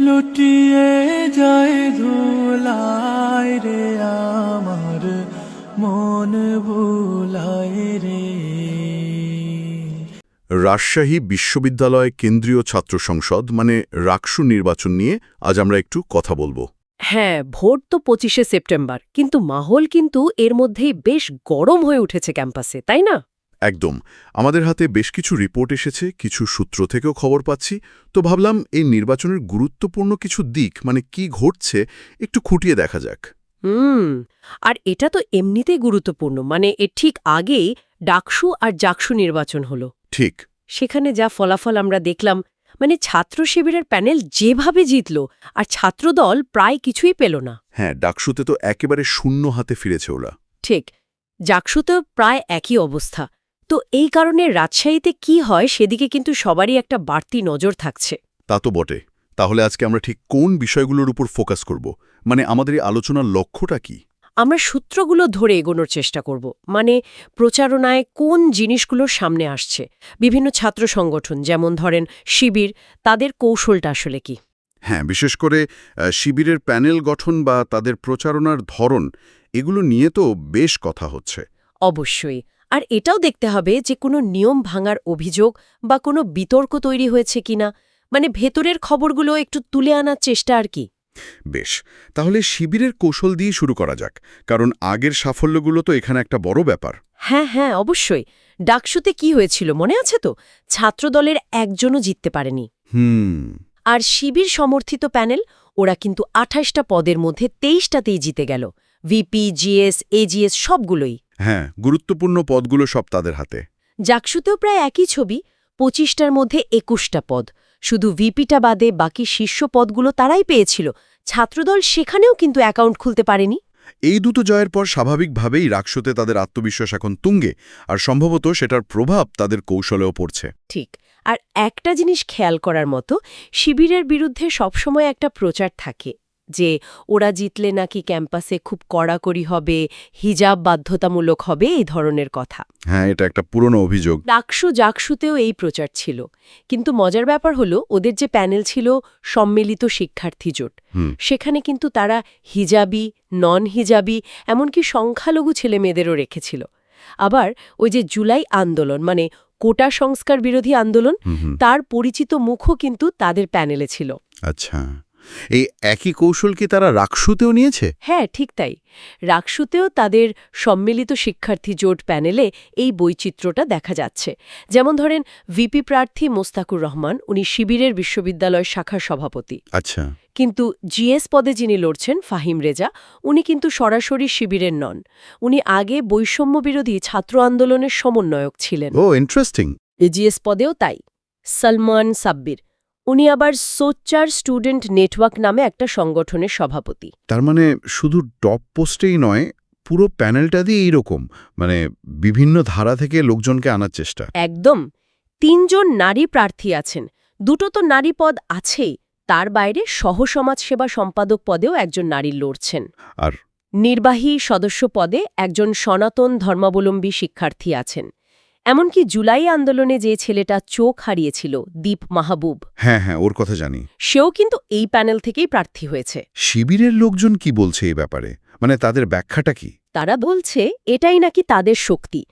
লুটিয়ে যায় ধুলায় রে আমার মন ভুলায় রে। রাজশাহী বিশ্ববিদ্যালয় কেন্দ্রীয় ছাত্র সংসদ মানে রাকসু নির্বাচন নিয়ে আজ আমরা একটু কথা বলব। হ্যাঁ ভোট তো পঁচিশে সেপ্টেম্বর কিন্তু মাহল কিন্তু এর মধ্যেই বেশ গরম হয়ে উঠেছে ক্যাম্পাসে তাই না? একদম। আমাদের হাতে বেশ কিছু রিপোর্ট এসেছে কিছু সূত্র থেকেও খবর পাচ্ছি। তো ভাবলাম এই নির্বাচনের গুরুত্বপূর্ণ কিছু দিক মানে কি ঘটছে একটু খুঁটিয়ে দেখা যাক। হুম আর এটা তো এমনিতেই গুরুত্বপূর্ণ মানে এর ঠিক আগেই ডাকসু আর জাকসু নির্বাচন হলো। ঠিক। সেখানে যা ফলাফল আমরা দেখলাম মানে ছাত্র শিবিরের প্যানেল যেভাবে জিতল আর ছাত্রদল প্রায় কিছুই পেল না। হ্যাঁ ডাকসুতে তো একেবারে শূন্য হাতে ফিরেছে ওরা। ঠিক জাকসুতেও প্রায় একই অবস্থা। তো এই কারণে রাজশাহীতে কি হয় সেদিকে কিন্তু সবারই একটা বাড়তি নজর থাকছে। তা তো বটে। তাহলে আজকে আমরা ঠিক কোন বিষয়গুলোর উপর ফোকাস করব? মানে আমাদের এই আলোচনার লক্ষ্যটা কি? আমরা সূত্রগুলো ধরে এগোনোর চেষ্টা করব। মানে প্রচারণায় কোন জিনিসগুলো সামনে আসছে? বিভিন্ন ছাত্র সংগঠন যেমন ধরেন শিবির তাদের কৌশলটা আসলে কি? হ্যাঁ বিশেষ করে শিবিরের প্যানেল গঠন বা তাদের প্রচারণার ধরন এগুলো নিয়ে তো বেশ কথা হচ্ছে। অবশ্যই। আর এটাও দেখতে হবে যে কোনো নিয়ম ভাঙার অভিযোগ বা কোনো বিতর্ক তৈরি হয়েছে কিনা মানে ভেতরের খবরগুলো একটু তুলে আনার চেষ্টা আর কি। বেশ তাহলে শিবিরের কৌশল দিয়ে শুরু করা যাক কারণ আগের সাফল্যগুলো তো এখানে একটা বড় ব্যাপার। হ্যাঁ হ্যাঁ অবশ্যই। ডাকসুতে কি হয়েছিল মনে আছে তো? ছাত্রদলের একজনও জিততে পারেনি। হুম। আর শিবির সমর্থিত প্যানেল ওরা কিন্তু আঠাশটা পদের মধ্যে তেইশটাতেই জিতে গেল। ভিপি জিএস এজিএস সবগুলোই। হ্যাঁ গুরুত্বপূর্ণ পদগুলো সব তাদের হাতে। জাকসুতেও প্রায় একই ছবি পঁচিশটার মধ্যে একুশটা পদ। শুধু ভিপিটা বাদে বাকি শীর্ষ পদগুলো তারাই পেয়েছিল। ছাত্রদল সেখানেও কিন্তু অ্যাকাউন্ট খুলতে পারেনি। এই দুটো জয়ের পর স্বাভাবিকভাবেই রাকসতে তাদের আত্মবিশ্বাস এখন তুঙ্গে আর সম্ভবত সেটার প্রভাব তাদের কৌশলেও পড়ছে। ঠিক আর একটা জিনিস খেয়াল করার মতো শিবিরের বিরুদ্ধে সবসময় একটা প্রচার থাকে। যে ওরা জিতলে নাকি ক্যাম্পাসে খুব কড়াকড়ি হবে হিজাব বাধ্যতামূলক হবে এই ধরনের কথা। হ্যাঁ এটা একটা পুরনো অভিযোগ। ডাকসু জাকসুতেও এই প্রচার ছিল। কিন্তু মজার ব্যাপার হলো ওদের যে প্যানেল ছিল সম্মিলিত শিক্ষার্থী জোট সেখানে কিন্তু তারা হিজাবি নন হিজাবি এমনকি সংখ্যালঘু ছেলেমেয়েদেরও রেখেছিল। আবার ওই যে জুলাই আন্দোলন মানে কোটা সংস্কার বিরোধী আন্দোলন। তার পরিচিত মুখও কিন্তু তাদের প্যানেলে ছিল। আচ্ছা। এই একই কৌশল কি তারা রাকসুতেও নিয়েছে? হ্যাঁ ঠিক তাই। রাকসুতেও তাদের সম্মিলিত শিক্ষার্থী জোট প্যানেলে এই বৈচিত্র্যটা দেখা যাচ্ছে। যেমন ধরেন ভিপি প্রার্থী মোস্তাকুর রহমান উনি শিবিরের বিশ্ববিদ্যালয় শাখার সভাপতি। আচ্ছা। কিন্তু জিএস পদে যিনি লড়ছেন ফাহিম রেজা উনি কিন্তু সরাসরি শিবিরের নন। উনি আগে বৈষম্য বিরোধী ছাত্র আন্দোলনের সমন্বয়ক ছিলেন। ও ইন্টারেস্টিং এজিএস পদেও তাই। সলমান সাব্বির। উনি আবার সোচ্চার স্টুডেন্ট নেটওয়ার্ক নামে একটা সংগঠনের সভাপতি। তার মানে শুধু টপ পোস্টেই নয় পুরো প্যানেলটা দিয়ে এইরকম মানে বিভিন্ন ধারা থেকে লোকজনকে আনার চেষ্টা। একদম। তিনজন নারী প্রার্থী আছেন। দুটো তো নারী পদ আছেই। তার বাইরে সহসমাজসেবা সম্পাদক পদেও একজন নারী লড়ছেন। আর নির্বাহী সদস্য পদে একজন সনাতন ধর্মাবলম্বী শিক্ষার্থী আছেন। এমনকি জুলাই আন্দোলনে যে ছেলেটা চোখ হারিয়েছিল দীপ মাহবুব। হ্যাঁ হ্যাঁ ওর কথা জানি। সেও কিন্তু এই প্যানেল থেকেই প্রার্থী হয়েছে। শিবিরের লোকজন কি বলছে এই ব্যাপারে? মানে তাদের ব্যাখ্যাটা কি? তারা বলছে এটাই নাকি তাদের শক্তি।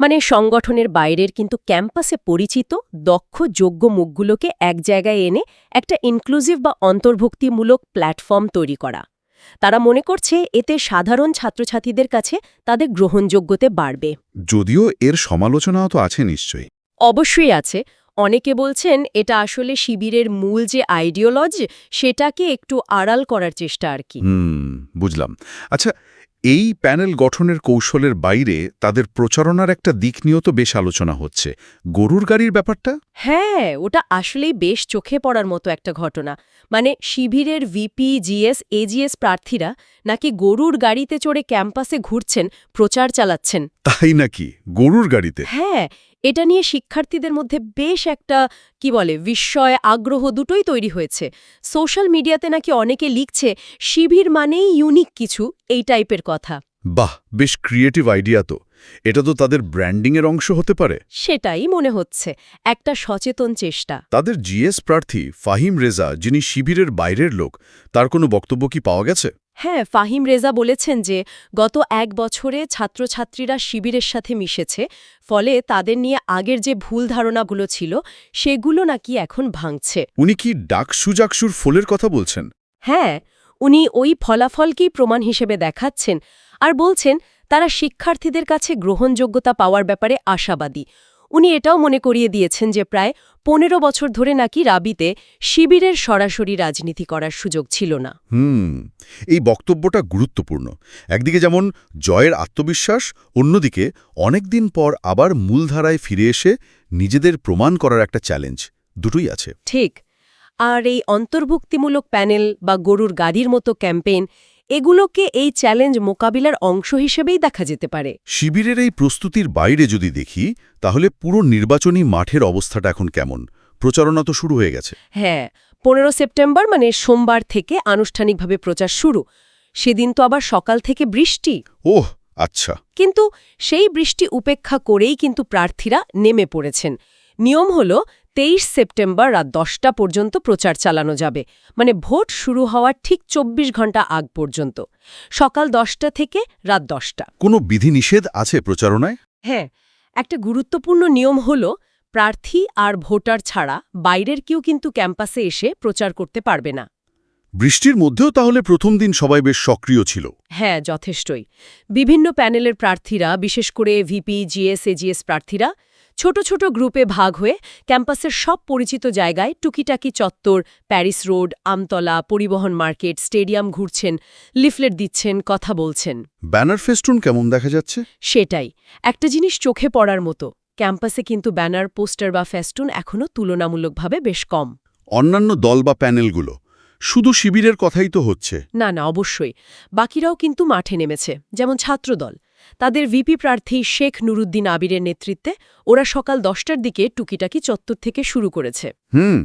মানে সংগঠনের বাইরের কিন্তু ক্যাম্পাসে পরিচিত দক্ষ যোগ্য মুখগুলোকে এক জায়গায় এনে একটা ইনক্লুসিভ বা অন্তর্ভুক্তিমূলক প্ল্যাটফর্ম তৈরি করা। তারা মনে করছে এতে সাধারণ ছাত্রছাত্রীদের কাছে তাদের গ্রহণযোগ্যতে বাড়বে। যদিও এর সমালোচনাও তো আছে নিশ্চয়ই। অবশ্যই আছে। অনেকে বলছেন এটা আসলে শিবিরের মূল যে আইডিওলজি সেটাকে একটু আড়াল করার চেষ্টা আর কি। বুঝলাম। আচ্ছা এই প্যানেল গঠনের কৌশলের বাইরে তাদের প্রচারণার একটা দিক নিয়েও তো বেশ আলোচনা হচ্ছে। গরুর গাড়ির ব্যাপারটা? হ্যাঁ ওটা আসলেই বেশ চোখে পড়ার মতো একটা ঘটনা। মানে শিবিরের ভিপি জিএস এজিএস প্রার্থীরা নাকি গরুর গাড়িতে চড়ে ক্যাম্পাসে ঘুরছেন প্রচার চালাচ্ছেন। তাই নাকি? গরুর গাড়িতে? হ্যাঁ এটা নিয়ে শিক্ষার্থীদের মধ্যে বেশ একটা কি বলে বিস্ময় আগ্রহ দুটোই তৈরি হয়েছে। সোশ্যাল মিডিয়াতে নাকি অনেকে লিখছে শিবির মানেই ইউনিক কিছু এই টাইপের কথা। বাহ বেশ ক্রিয়েটিভ আইডিয়া তো। এটা তো তাদের ব্র্যান্ডিংয়ের অংশ হতে পারে। সেটাই মনে হচ্ছে একটা সচেতন চেষ্টা। তাদের জিএস প্রার্থী ফাহিম রেজা যিনি শিবিরের বাইরের লোক তার কোনো বক্তব্য কি পাওয়া গেছে? হ্যাঁ ফাহিম রেজা বলেছেন যে গত এক বছরে ছাত্রছাত্রীরা শিবিরের সাথে মিশেছে ফলে তাদের নিয়ে আগের যে ভুল ধারণাগুলো ছিল সেগুলো নাকি এখন ভাঙছে। উনি কি ডাকসু জাকসুর ফলের কথা বলছেন? হ্যাঁ উনি ওই ফলাফলকেই প্রমাণ হিসেবে দেখাচ্ছেন আর বলছেন তারা শিক্ষার্থীদের কাছে গ্রহণযোগ্যতা পাওয়ার ব্যাপারে আশাবাদী। উনি এটাও মনে করিয়ে দিয়েছেন যে প্রায় পনেরো বছর ধরে নাকি রাবিতে শিবিরের সরাসরি রাজনীতি করার সুযোগ ছিল না। হুম এই বক্তব্যটা গুরুত্বপূর্ণ। একদিকে যেমন জয়ের আত্মবিশ্বাস অন্যদিকে অনেকদিন পর আবার মূলধারায় ফিরে এসে নিজেদের প্রমাণ করার একটা চ্যালেঞ্জ দুটোই আছে। ঠিক আর এই অন্তর্ভুক্তিমূলক প্যানেল বা গরুর গাড়ির মতো ক্যাম্পেইন এগুলোকে এই চ্যালেঞ্জ মোকাবিলার অংশ হিসেবেই দেখা যেতে পারে। শিবিরের এই প্রস্তুতির বাইরে যদি দেখি তাহলে পুরো নির্বাচনী মাঠের অবস্থাটা এখন কেমন? প্রচারণা তো শুরু হয়ে গেছে। হ্যাঁ পনেরো সেপ্টেম্বর মানে সোমবার থেকে আনুষ্ঠানিকভাবে প্রচার শুরু। সেদিন তো আবার সকাল থেকে বৃষ্টি। ওহ আচ্ছা। কিন্তু সেই বৃষ্টি উপেক্ষা করেই কিন্তু প্রার্থীরা নেমে পড়েছেন। নিয়ম হল তেইশ সেপ্টেম্বর রাত দশটা পর্যন্ত প্রচার চালানো যাবে। মানে ভোট শুরু হওয়ার ঠিক ২৪ ঘণ্টা আগ পর্যন্ত। সকাল দশটা থেকে রাত দশটা। কোনো বিধিনিষেধ আছে প্রচারণায়? হ্যাঁ একটা গুরুত্বপূর্ণ নিয়ম হল প্রার্থী আর ভোটার ছাড়া বাইরের কেউ কিন্তু ক্যাম্পাসে এসে প্রচার করতে পারবে না। বৃষ্টির মধ্যেও তাহলে প্রথম দিন সবাই বেশ সক্রিয় ছিল। হ্যাঁ যথেষ্টই। বিভিন্ন প্যানেলের প্রার্থীরা বিশেষ করে ভিপি জিএস এজিএস প্রার্থীরা ছোট ছোট গ্রুপে ভাগ হয়ে ক্যাম্পাসের সব পরিচিত জায়গায় টুকিটাকি চত্বর প্যারিস রোড আমতলা পরিবহন মার্কেট স্টেডিয়াম ঘুরছেন লিফলেট দিচ্ছেন কথা বলছেন। ব্যানার ফেস্টুন কেমন দেখা যাচ্ছে? সেটাই। একটা জিনিস চোখে পড়ার মতো ক্যাম্পাসে কিন্তু ব্যানার পোস্টার বা ফেস্টুন এখনও তুলনামূলকভাবে বেশ কম। অন্যান্য দল বা প্যানেলগুলো শুধু শিবিরের কথাই তো হচ্ছে। না না অবশ্যই। বাকিরাও কিন্তু মাঠে নেমেছে যেমন ছাত্রদল। তাদের ভিপি প্রার্থী শেখ নুরুদ্দিন আবিরের নেতৃত্বে ওরা সকাল দশটার দিকে টুকিটাকি চত্বর থেকে শুরু করেছে। হুম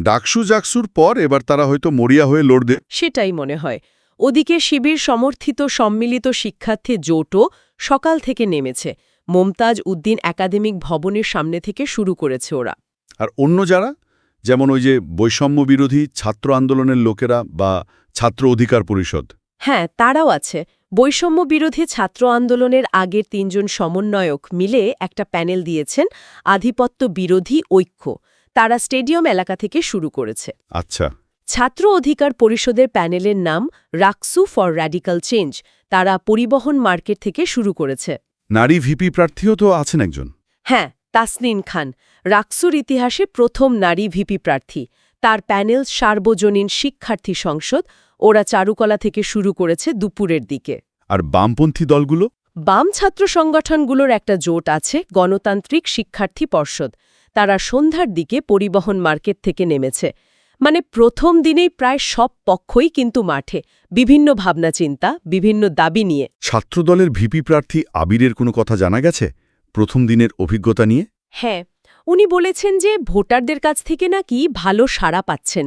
ডাকসু জাকসুর পর এবার তারা হয়তো মরিয়া হয়ে লড়বে। সেটাই মনে হয়। ওদিকে শিবির সমর্থিত সম্মিলিত শিক্ষার্থী জোটও সকাল থেকে নেমেছে। মমতাজ উদ্দিন একাডেমিক ভবনের সামনে থেকে শুরু করেছে ওরা। আর অন্য যারা? যেমন ওই যে বৈষম্য বিরোধী ছাত্র আন্দোলনের লোকেরা বা ছাত্র অধিকার পরিষদ। হ্যাঁ তারাও আছে। বৈষম্য বিরোধী ছাত্র আন্দোলনের আগের তিনজন সমন্বয়ক মিলে একটা প্যানেল দিয়েছেন আধিপত্য বিরোধী ঐক্য। তারা স্টেডিয়াম এলাকা থেকে শুরু করেছে। আচ্ছা। ছাত্র অধিকার পরিষদের প্যানেলের নাম রাকসু ফর র্যাডিক্যাল চেঞ্জ। তারা পরিবহন মার্কেট থেকে শুরু করেছে। নারী ভিপি প্রার্থীও তো আছেন একজন। হ্যাঁ তাসনিন খান। রাকসুর ইতিহাসে প্রথম নারী ভিপি প্রার্থী। তার প্যানেল সার্বজনীন শিক্ষার্থী সংসদ ওরা চারুকলা থেকে শুরু করেছে দুপুরের দিকে। আর বামপন্থী দলগুলো? বাম ছাত্র সংগঠনগুলোর একটা জোট আছে গণতান্ত্রিক শিক্ষার্থী পর্ষদ। তারা সন্ধ্যার দিকে পরিবহন মার্কেট থেকে নেমেছে। মানে প্রথম দিনেই প্রায় সব পক্ষই কিন্তু মাঠে। বিভিন্ন ভাবনা চিন্তা বিভিন্ন দাবি নিয়ে। ছাত্রদলের ভিপি প্রার্থী আবিরের কোনো কথা জানা গেছে? প্রথম দিনের অভিজ্ঞতা নিয়ে? হ্যাঁ উনি বলেছেন যে ভোটারদের কাছ থেকে নাকি ভালো সাড়া পাচ্ছেন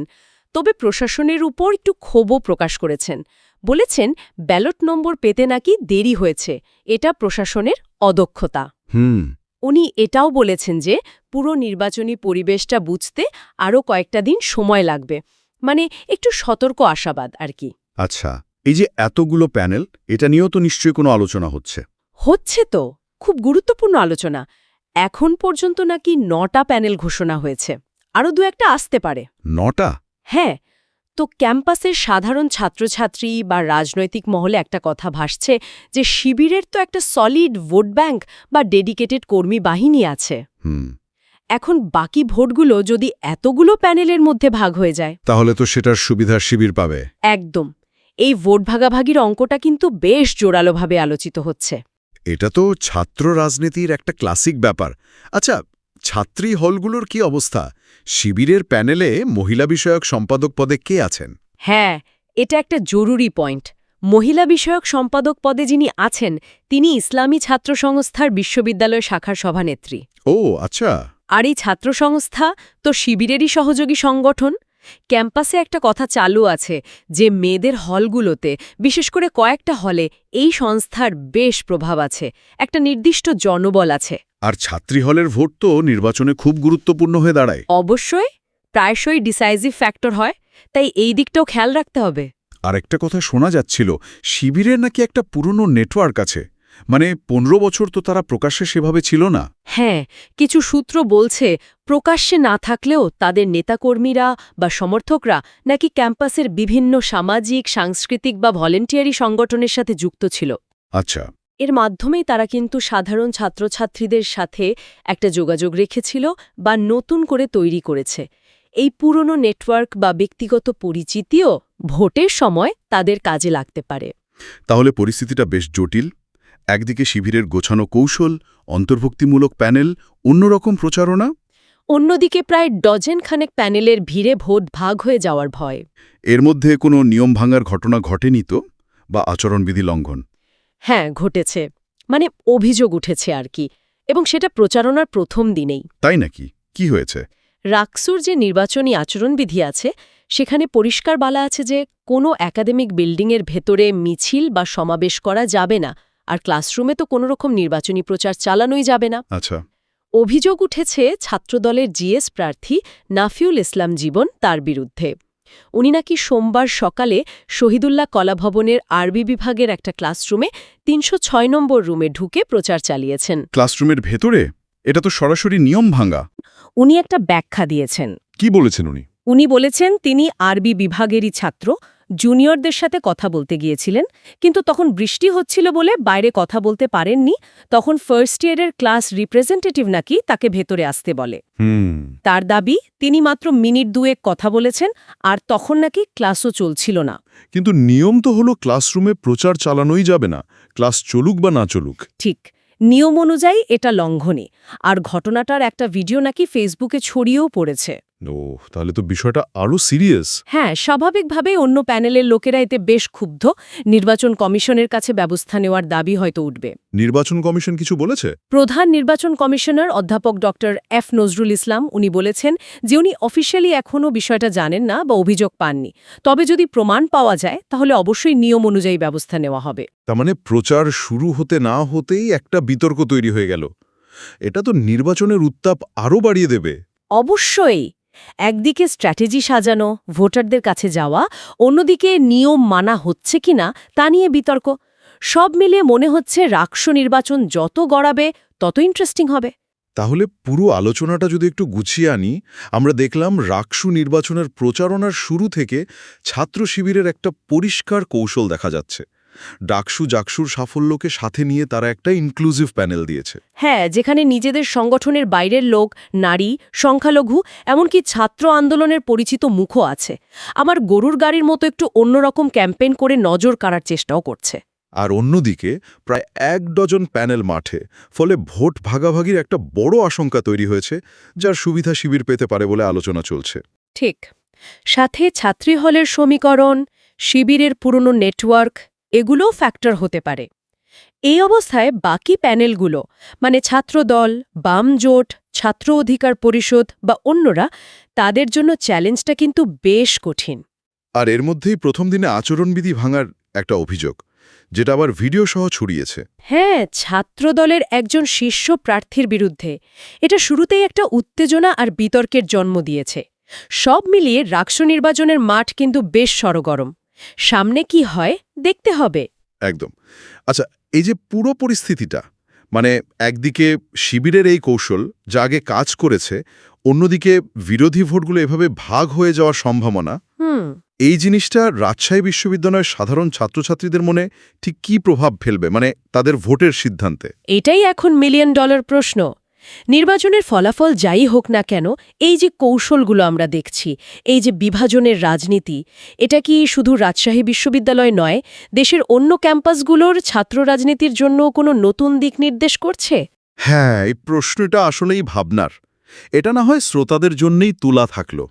তবে প্রশাসনের উপর একটু ক্ষোভও প্রকাশ করেছেন। বলেছেন ব্যালট নম্বর পেতে নাকি দেরি হয়েছে এটা প্রশাসনের অদক্ষতা। হুম। উনি এটাও বলেছেন যে পুরো নির্বাচনী পরিবেশটা বুঝতে আরও কয়েকটা দিন সময় লাগবে মানে একটু সতর্ক আশাবাদ আর কি। আচ্ছা এই যে এতগুলো প্যানেল এটা নিয়েও তো নিশ্চয়ই কোনো আলোচনা হচ্ছে। হচ্ছে তো খুব গুরুত্বপূর্ণ আলোচনা। এখন পর্যন্ত নাকি নটা প্যানেল ঘোষণা হয়েছে। আরও দু একটা আসতে পারে। নটা? হ্যাঁ তো ক্যাম্পাসের সাধারণ ছাত্রছাত্রী বা রাজনৈতিক মহলে একটা কথা ভাসছে যে শিবিরের তো একটা সলিড ভোট ব্যাংক বা ডেডিকেটেড কর্মী বাহিনী আছে। হুম। এখন বাকি ভোটগুলো যদি এতগুলো প্যানেলের মধ্যে ভাগ হয়ে যায়। তাহলে তো সেটার সুবিধা শিবির পাবে। একদম। এই ভোট ভাগাভাগির অঙ্কটা কিন্তু বেশ জোরালোভাবে আলোচিত হচ্ছে। এটা তো ছাত্র রাজনীতির একটা ক্লাসিক ব্যাপার। আচ্ছা ছাত্রী হলগুলোর কি অবস্থা? শিবিরের প্যানেলে মহিলা বিষয়ক সম্পাদক পদে কে আছেন? হ্যাঁ এটা একটা জরুরি পয়েন্ট। মহিলা বিষয়ক সম্পাদক পদে যিনি আছেন তিনি ইসলামী ছাত্র সংস্থার বিশ্ববিদ্যালয় শাখার সভানেত্রী। ও আচ্ছা। আর এই ছাত্র সংস্থা তো শিবিরেরই সহযোগী সংগঠন। ক্যাম্পাসে একটা কথা চালু আছে যে মেয়েদের হলগুলোতে বিশেষ করে কয়েকটা হলে এই সংস্থার বেশ প্রভাব আছে। একটা নির্দিষ্ট জনবল আছে। আর ছাত্রী হলের ভোট তো নির্বাচনে খুব গুরুত্বপূর্ণ হয়ে দাঁড়ায়। অবশ্যই। প্রায়শই ডিসাইজিভ ফ্যাক্টর হয়। তাই এই দিকটাও খেয়াল রাখতে হবে। আর একটা কথা শোনা যাচ্ছিল শিবিরের নাকি একটা পুরনো নেটওয়ার্ক আছে? মানে পনেরো বছর তো তারা প্রকাশ্যে সেভাবে ছিল না। হ্যাঁ কিছু সূত্র বলছে প্রকাশ্যে না থাকলেও তাদের নেতাকর্মীরা বা সমর্থকরা নাকি ক্যাম্পাসের বিভিন্ন সামাজিক সাংস্কৃতিক বা ভলেন্টিয়ারি সংগঠনের সাথে যুক্ত ছিল। আচ্ছা। এর মাধ্যমেই তারা কিন্তু সাধারণ ছাত্রছাত্রীদের সাথে একটা যোগাযোগ রেখেছিল বা নতুন করে তৈরি করেছে। এই পুরনো নেটওয়ার্ক বা ব্যক্তিগত পরিচিতিও ভোটের সময় তাদের কাজে লাগতে পারে। তাহলে পরিস্থিতিটা বেশ জটিল। একদিকে শিবিরের গোছানো কৌশল অন্তর্ভুক্তিমূলক প্যানেল অন্যরকম প্রচারণা। অন্যদিকে প্রায় ডজেন খানেক প্যানেলের ভিড়ে ভোট ভাগ হয়ে যাওয়ার ভয়। এর মধ্যে কোনো নিয়ম ভাঙার ঘটনা ঘটেনি তো? বা আচরণবিধি লঙ্ঘন? হ্যাঁ ঘটেছে। মানে অভিযোগ উঠেছে আর কি। এবং সেটা প্রচারণার প্রথম দিনেই। তাই নাকি? কি হয়েছে? রাকসুর যে নির্বাচনী আচরণবিধি আছে সেখানে পরিষ্কার বলা আছে যে কোনো একাডেমিক বিল্ডিংয়ের ভেতরে মিছিল বা সমাবেশ করা যাবে না। আর ক্লাসরুমে তো কোনো রকম নির্বাচনী প্রচার চালানোই যাবে না। আচ্ছা। অভিযোগ উঠেছে ছাত্রদলের জিএস প্রার্থী নাফিউল ইসলাম জীবন তার বিরুদ্ধে। উনি নাকি সোমবার সকালে শহীদুল্লাহ কলাভবনের আরবি বিভাগের একটা ক্লাসরুমে তিনশো ছয় নম্বর রুমে ঢুকে প্রচার চালিয়েছেন। ক্লাসরুমের ভেতরে? এটা তো সরাসরি নিয়ম ভাঙা। উনি একটা ব্যাখ্যা দিয়েছেন। কি বলেছেন উনি? উনি বলেছেন তিনি আরবি বিভাগেরই ছাত্র জুনিয়রদের সাথে কথা বলতে গিয়েছিলেন কিন্তু তখন বৃষ্টি হচ্ছিল বলে বাইরে কথা বলতে পারেননি তখন ফার্স্ট ইয়ারের ক্লাস রিপ্রেজেন্টেটিভ নাকি তাকে ভেতরে আসতে বলে। তার দাবি তিনি মাত্র মিনিট দুয়েক কথা বলেছেন আর তখন নাকি ক্লাসও চলছিল না। কিন্তু নিয়ম তো হলো ক্লাসরুমে প্রচার চালানোই যাবে না ক্লাস চলুক বা না চলুক। ঠিক নিয়ম অনুযায়ী এটা লঙ্ঘনে আর ঘটনাটার একটা ভিডিও নাকি ফেসবুকে ছড়িয়েও পড়েছে। ও তাহলে তো বিষয়টা আরও সিরিয়াস। হ্যাঁ স্বাভাবিকভাবেই অন্য প্যানেলের লোকেরা এতে বেশ ক্ষুব্ধ। নির্বাচন কমিশনের কাছে ব্যবস্থা নেওয়ার দাবি হয়তো উঠবে। নির্বাচন কমিশন কিছু বলেছে? প্রধান নির্বাচন কমিশনার অধ্যাপক ড এফ নজরুল ইসলাম উনি বলেছেন যে উনি অফিসিয়ালি এখনও বিষয়টা জানেন না বা অভিযোগ পাননি। তবে যদি প্রমাণ পাওয়া যায় তাহলে অবশ্যই নিয়ম অনুযায়ী ব্যবস্থা নেওয়া হবে। তার মানে প্রচার শুরু হতে না হতেই একটা বিতর্ক তৈরি হয়ে গেল। এটা তো নির্বাচনের উত্তাপ আরও বাড়িয়ে দেবে। অবশ্যই। একদিকে স্ট্র্যাটেজি সাজানো, ভোটারদের কাছে যাওয়া, অন্যদিকে নিয়ম মানা হচ্ছে কিনা তা নিয়ে বিতর্ক। সব মিলিয়ে মনে হচ্ছে রাক্ষ নির্বাচন যত গড়াবে, তত ইন্টারেস্টিং হবে। তাহলে পুরো আলোচনাটা যদি একটু গুছিয়ে আনি, আমরা দেখলাম রাকসু নির্বাচনের প্রচারণার শুরু থেকে ছাত্র শিবিরের একটা পরিষ্কার কৌশল দেখা যাচ্ছে। ডাকসু জাকসুর সাফল্যকে সাথে নিয়ে তারা একটা ইনক্লুসিভ প্যানেল দিয়েছে। হ্যাঁ যেখানে নিজেদের সংগঠনের বাইরের লোক নারী সংখ্যালঘু এমনকি ছাত্র আন্দোলনের পরিচিত মুখও আছে। আমার গরুর গাড়ির মতো একটু অন্যরকম ক্যাম্পেইন করে নজর কাড়ার চেষ্টাও করছে। আর অন্যদিকে প্রায় এক ডজন প্যানেল মাঠে ফলে ভোট ভাগাভাগির একটা বড় আশঙ্কা তৈরি হয়েছে যার সুবিধা শিবির পেতে পারে বলে আলোচনা চলছে। ঠিক। সাথে ছাত্রী হলের সমীকরণ শিবিরের পুরনো নেটওয়ার্ক এগুলোও ফ্যাক্টর হতে পারে। এই অবস্থায় বাকি প্যানেলগুলো মানে ছাত্রদল বাম জোট ছাত্র অধিকার পরিষদ বা অন্যরা তাদের জন্য চ্যালেঞ্জটা কিন্তু বেশ কঠিন। আর এর মধ্যেই প্রথম দিনে আচরণবিধি ভাঙার একটা অভিযোগ যেটা আবার ভিডিও সহ ছড়িয়েছে। হ্যাঁ ছাত্রদলের একজন শীর্ষ প্রার্থীর বিরুদ্ধে। এটা শুরুতেই একটা উত্তেজনা আর বিতর্কের জন্ম দিয়েছে। সব মিলিয়ে রাক্ষ নির্বাচনের মাঠ কিন্তু বেশ সরগরম। সামনে কি হয় দেখতে হবে। একদম। আচ্ছা এই যে পুরো পরিস্থিতিটা মানে একদিকে শিবিরের এই কৌশল যা আগে কাজ করেছে অন্যদিকে বিরোধী ভোটগুলো এভাবে ভাগ হয়ে যাওয়ার সম্ভাবনা হুম। এই জিনিসটা রাজশাহী বিশ্ববিদ্যালয়ের সাধারণ ছাত্রছাত্রীদের মনে ঠিক কী প্রভাব ফেলবে? মানে তাদের ভোটের সিদ্ধান্তে। এটাই এখন মিলিয়ন ডলার প্রশ্ন। নির্বাচনের ফলাফল যাই হোক না কেন, এই যে কৌশলগুলো আমরা দেখছি, এই যে বিভাজনের রাজনীতি, এটা কি শুধু রাজশাহী বিশ্ববিদ্যালয় নয়, দেশের অন্য ক্যাম্পাসগুলোর ছাত্র রাজনীতির জন্য কোনো নতুন দিক নির্দেশ করছে? হ্যাঁ এই প্রশ্নটা আসলেই ভাবনার। এটা না হয় শ্রোতাদের জন্যই তুলা থাকল।